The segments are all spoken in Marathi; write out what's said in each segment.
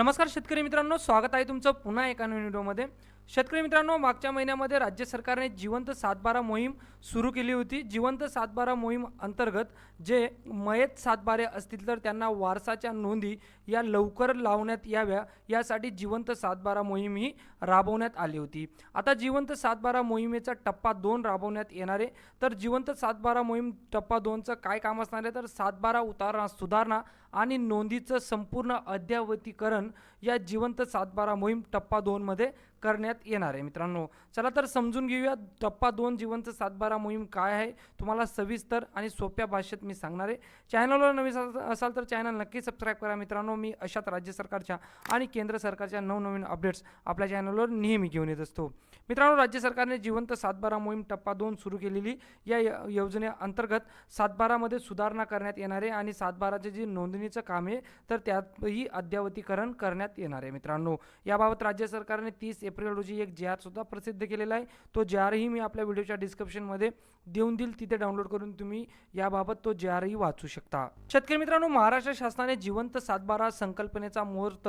नमस्कार शेतकरी मित्रांनो. स्वागत आहे तुमचं पुन्हा एका नवीन व्हिडिओमध्ये. शेतकरी मित्रांनो मागच्या महिन्यामध्ये राज्य सरकारने जिवंत सातबारा मोहीम सुरू केली होती. जिवंत सातबारा मोहीम अंतर्गत जे मयत सातबारे असतील तर त्यांना वारसाच्या नोंदी या लवकर लावण्यात याव्या. यासाठी जिवंत सातबारा मोहीम ही राबवण्यात आली होती. आता जिवंत सातबारा मोहिमेचा टप्पा दोन राबवण्यात येणार आहे. तर जिवंत सातबारा मोहीम टप्पा दोनचं काय काम असणार आहे? तर सातबारा उतारणा सुधारणा आणि नोंदीचं संपूर्ण अद्यावतीकरण या जिवंत सातबारा मोहीम टप्पा दोनमध्ये करण्यात येणार आहे. मित्रांनो चला तर समजून घेऊया टप्पा दोन जिवंत सातबारा मोहीम काय आहे तुम्हाला सविस्तर आणि सोप्या भाषेत मी सांगणार आहे. चॅनलवर नवीन असाल- तर चॅनल नक्की सबस्क्राईब करा. मित्रांनो मी अशाच राज्य सरकारच्या आणि केंद्र सरकारच्या नवनवीन अपडेट्स आपल्या चॅनलवर नेहमी घेऊन येत असतो. मित्रांनो राज्य सरकारने जिवंत सातबारा मोहीम टप्पा दोन सुरू केलेली या य- योजनेअंतर्गत सातबारामध्ये सुधारणा करण्यात येणार आहे आणि सातबाराचे जे नोंदणीचं काम आहे तर त्यातही अद्यावतीकरण करण्यात येणार आहे. मित्रांनो याबाबत राज्य सरकारने तीस एप्रिल रोजी एक जे आर सुद्धा प्रसिद्ध केलेला आहे. तो जे आरही मी आपल्या व्हिडिओच्या डिस्क्रिप्शनमध्ये देऊन देईल तिथे डाउनलोड करून तुम्ही याबाबत तो जे आरही वाचू शकता. शेतकरी मित्रांनो महाराष्ट्र शासनाने जिवंत सातबारा संकल्पनेचा मुहूर्त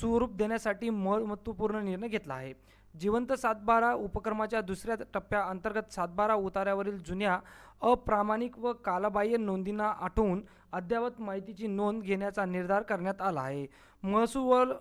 स्वरूप देण्यासाठी महत्त्वपूर्ण निर्णय घेतला आहे. जिवंत सातबारा उपक्रमाच्या दुसऱ्या टप्प्याअंतर्गत सातबारा उतार्यावरील जुन्या अप्रामाणिक व कालबाह्य नोंदींना आठवून अद्ययावत माहितीची नोंद घेण्याचा निर्धार करण्यात आला आहे. महसूल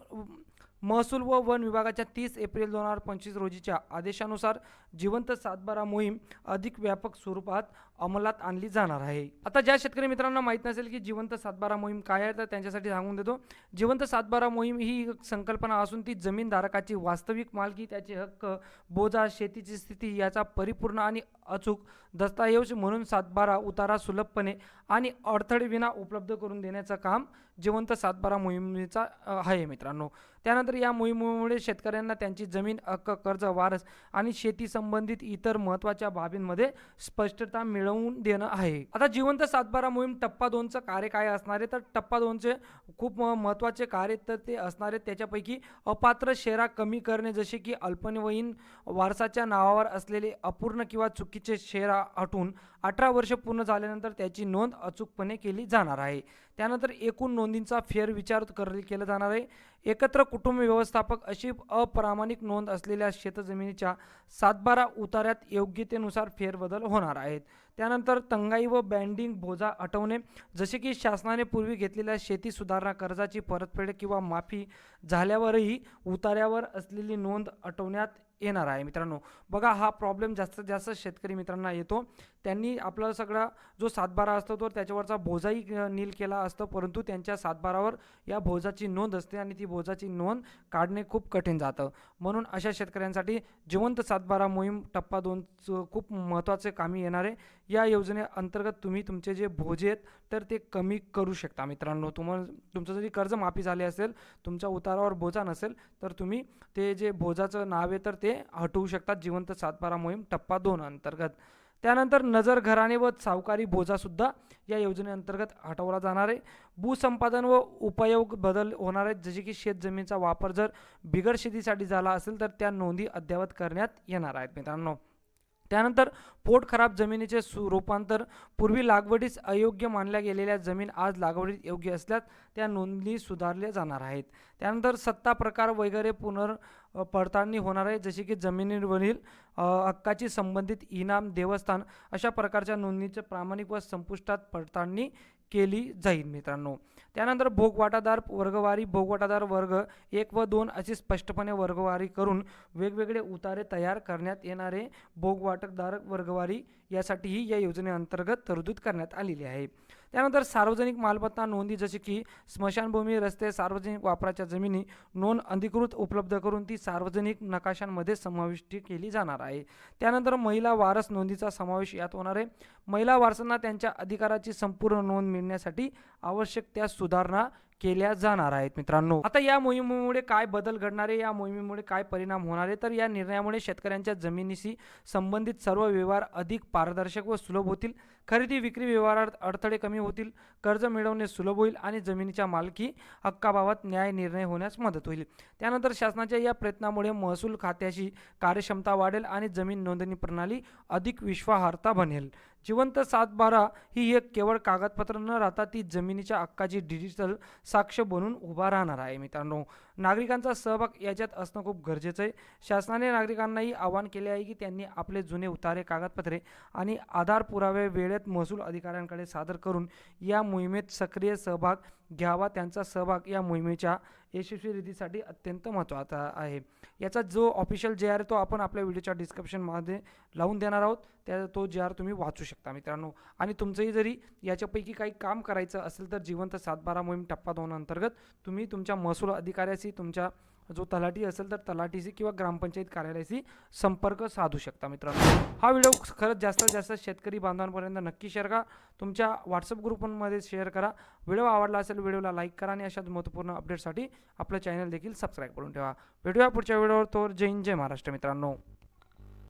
महसूल व वन विभागाच्या तीस एप्रिल दोन हजार पंचवीस रोजीच्या आदेशानुसार जिवंत सातबारा मोहीम अधिक व्यापक स्वरूपात अंमलात आणली जाणार आहे. आता ज्या शेतकरी मित्रांना माहीत नसेल की जिवंत सातबारा मोहीम काय आहे तर त्यांच्यासाठी सांगून देतो. जिवंत सातबारा मोहीम ही एक संकल्पना असून ती जमीनधारकाची वास्तविक मालकी त्याचे हक्क बोजा शेतीची स्थिती याचा परिपूर्ण आणि अचूक दस्तऐवज म्हणून सातबारा उतारा सुलभपणे आणि अडथळेविना उपलब्ध करून देण्याचं काम जिवंत सातबारा मोहिमेचा आहे मित्रांनो. त्यानंतर या मोहिमेमुळे शेतकऱ्यांना त्यांची जमीन हक्क कर्ज वारस आणि शेती संबंधित इतर महत्त्वाच्या बाबींमध्ये स्पष्टता मिळवून देणं आहे. आता जिवंत सातबारा मोहीम टप्पा दोनचं कार्य काय असणार आहे? तर टप्पा दोनचे खूप म- महत्त्वाचे कार्य तर ते असणार आहेत. त्याच्यापैकी अपात्र शेरा कमी करणे जसे की अल्पवयीन वारसाच्या नावावर असलेले अपूर्ण किंवा चुकीचे शेरा हटवून अठरा वर्ष पूर्ण झाल्यानंतर त्याची नोंद अचूकपणे केली जाणार आहे. त्यानंतर एकूण नोंदींचा फेरविचार कर केला जाणार आहे. एकत्र कुटुंब व्यवस्थापक अशी अप्रामाणिक नोंद असलेल्या शेतजमिनीच्या सातबारा उतार्यात योग्यतेनुसार फेरबदल होणार आहेत. त्यानंतर तंगाई व बँडिंग बोजा हटवणे जसे की शासनाने पूर्वी घेतलेल्या शेती सुधारणा कर्जाची परतफेड किंवा माफी झाल्यावरही उतार्यावर असलेली नोंद हटवण्यात येणार आहे. मित्रांनो बघा हा प्रॉब्लेम जास्तीत जास्त शेतकरी मित्रांना येतो. त्यांनी आपला सगळा जो सातबारा असतो तो त्याच्यावरचा बोजाही नील केला असतो. परंतु त्यांच्या सातबारावर या बोजाची नोंद असते आणि ती बोजाची नोंद काढणे खूप कठीण जातं. म्हणून अशा शेतकऱ्यांसाठी जिवंत सातबारा मोहीम टप्पा दोन खूप महत्त्वाचे कामी येणार आहे. या योजनेअंतर्गत तुम्ही तुमचे जे भोजे आहेत तर ते कमी करू शकता. मित्रांनो तुम्हाला तुमचं जरी कर्जमाफी झाले असेल तुमच्या उतारावर बोजा नसेल तर तुम्ही ते जे भोजाचं नाव आहे तर ते हटवू शकतात. जिवंत सातबारा मोहीम टप्पा दोन अंतर्गत. त्यानंतर नजर घराणे व सावकारी बोजासुद्धा या योजनेअंतर्गत हटवला जाणार आहे. भूसंपादन व उपयोग बदल होणार आहेत. जसे की शेत जमिनीचा वापर जर बिगर शेतीसाठी झाला असेल तर त्या नोंदी अद्ययावत करण्यात येणार आहेत मित्रांनो. त्यानंतर पोट खराब जमिनीचे सु रूपांतर पूर्वी लागवडीस अयोग्य मानल्या गेलेल्या जमीन आज लागवडीत योग्य असल्यास त्या नोंदी सुधारल्या जाणार आहेत. त्यानंतर सत्ता प्रकार वगैरे पुनर् पडताळणी होणार आहे जसे की जमिनीवरील हक्काची संबंधित इनाम देवस्थान अशा प्रकारच्या नोंदणीचे प्रामाणिक व संपुष्टात पडताळणी केली जाईल मित्रांनो. त्यानंतर भोगवाटादार वर्गवारी भोगवाटादार वर्ग एक व दोन अशी स्पष्टपणे वर्गवारी करून वेगवेगळे उतारे तयार करण्यात येणारे भोगवाटकदार वर्गवारी यासाठीही या योजनेअंतर्गत तरतूद करण्यात आलेली आहे. त्यानंतर सार्वजनिक मालमत्ता नोंदी जसे की स्मशानभूमी रस्ते सार्वजनिक वापराच्या जमिनी नोंद अधिकृत उपलब्ध करून ती सार्वजनिक नकाशांमध्ये समाविष्ट केली जाणार आहे. त्यानंतर महिला वारस नोंदीचा समावेश यात होणार आहे. महिला वारसांना त्यांच्या अधिकाराची संपूर्ण नोंद मिळण्यासाठी आवश्यक त्या सुधारणा केल्या जाणार आहेत मित्रांनो. आता या मोहिमेमुळे काय बदल घडणार आहे या मोहिमेमुळे काय परिणाम होणार आहे तर या निर्णयामुळे शेतकऱ्यांच्या जमिनीशी संबंधित सर्व व्यवहार अधिक पारदर्शक व सुलभ होतील. खरेदी विक्री व्यवहारात अडथळे कमी होतील कर्ज मिळवणे सुलभ होईल आणि जमिनीच्या मालकी हक्काबाबत न्याय निर्णय होण्यास मदत होईल. त्यानंतर शासनाच्या या प्रयत्नामुळे महसूल खात्याची कार्यक्षमता वाढेल आणि जमीन नोंदणी प्रणाली अधिक विश्वासार्हता बनेल. जिवंत सातबारा ही एक केवळ कागदपत्र न राहता ती जमिनीच्या हक्काची डिजिटल साक्ष बनून उभा राहणार आहे मित्रांनो. नागरिकांचा सहभाग याच्यात असणं खूप गरजेचं आहे. शासनाने नागरिकांनाही आवाहन केले आहे की त्यांनी आपले जुने उतारे कागदपत्रे आणि आधार पुरावे वेळेत महसूल अधिकाऱ्यांकडे सादर करून या मोहिमेत सक्रिय सहभाग घ्यावा. त्यांचा सहभाग या मोहिमेच्या यशस्वी रीतीसाठी अत्यंत महत्त्वाचा आहे. याचा जो ऑफिशियल जे आर तो आपण आपल्या व्हिडिओच्या डिस्क्रिप्शनमध्ये लावून देणार आहोत. त्या तो जे आर तुम्ही वाचू शकता मित्रांनो. आणि तुमचंही जरी याच्यापैकी काही काम करायचं असेल तर जिवंत सातबारा मोहीम टप्पा दोन अंतर्गत तुम्ही तुमच्या महसूल अधिकाऱ्याशी तुमच्या जो तलाठी असेल तर तलाठीशी किंवा ग्रामपंचायत कार्यालयाशी संपर्क साधू शकता मित्रांनो. हा व्हिडिओ खरंच जास्तीत जास्त शेतकरी बांधवांपर्यंत नक्की शेअर करा. तुमच्या व्हॉट्सअप ग्रुपमध्ये शेअर करा. व्हिडिओ आवडला असेल व्हिडिओला लाईक करा आणि अशाच महत्त्वपूर्ण अपडेटसाठी आपलं चॅनल देखील सबस्क्राईब करून ठेवा. भेटूया पुढच्या व्हिडिओवर. तोवर जय हिंद जय महाराष्ट्र मित्रांनो.